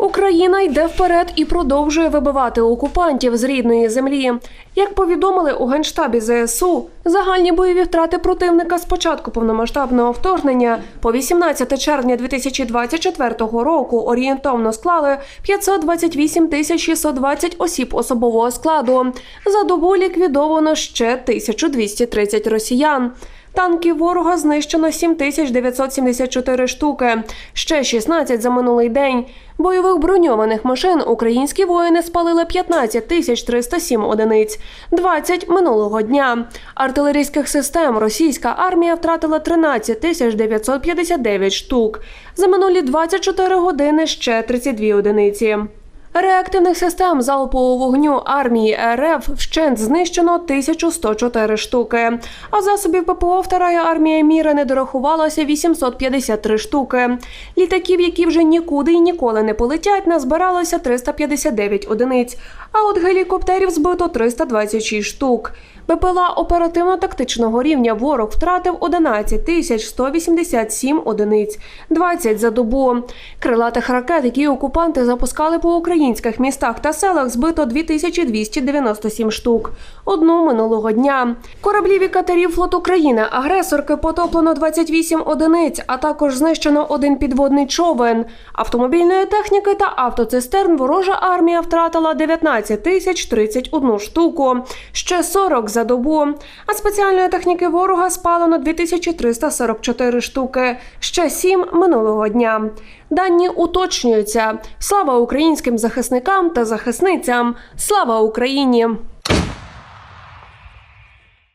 Україна йде вперед і продовжує вибивати окупантів з рідної землі. Як повідомили у генштабі ЗСУ, загальні бойові втрати противника з початку повномасштабного вторгнення по 18 червня 2024 року орієнтовно склали 528 тисяч 620 осіб особового складу. За добу ліквідовано ще 1230 росіян. Танків ворога знищено 7974 штуки, ще 16 за минулий день. Бойових броньованих машин українські воїни спалили 15 тисяч 307 одиниць, 20 минулого дня. Артилерійських систем російська армія втратила 13 тисяч 959 штук. За минулі 24 години ще 32 одиниці. Реактивних систем залпового вогню армії РФ вщент знищено 1104 штуки. А засобів ППО Вторая армія міра не дорахувалася 853 штуки. Літаків, які вже нікуди і ніколи не полетять, назбиралося 359 одиниць. А от гелікоптерів збито 326 штук. БПЛА оперативно-тактичного рівня ворог втратив 11 тисяч 187 одиниць, 20 за добу. Крилатих ракет, які окупанти запускали по українських містах та селах, збито 2297 штук. Одну минулого дня. Кораблів і катерів флот України агресорки потоплено 28 одиниць, а також знищено один підводний човен. Автомобільної техніки та автоцистерн ворожа армія втратила 19 тисяч 31 штуку, ще 40 за добу. А спеціальної техніки ворога спалено 2344 штуки, ще сім минулого дня. Дані уточнюються. Слава українським захисникам та захисницям! Слава Україні!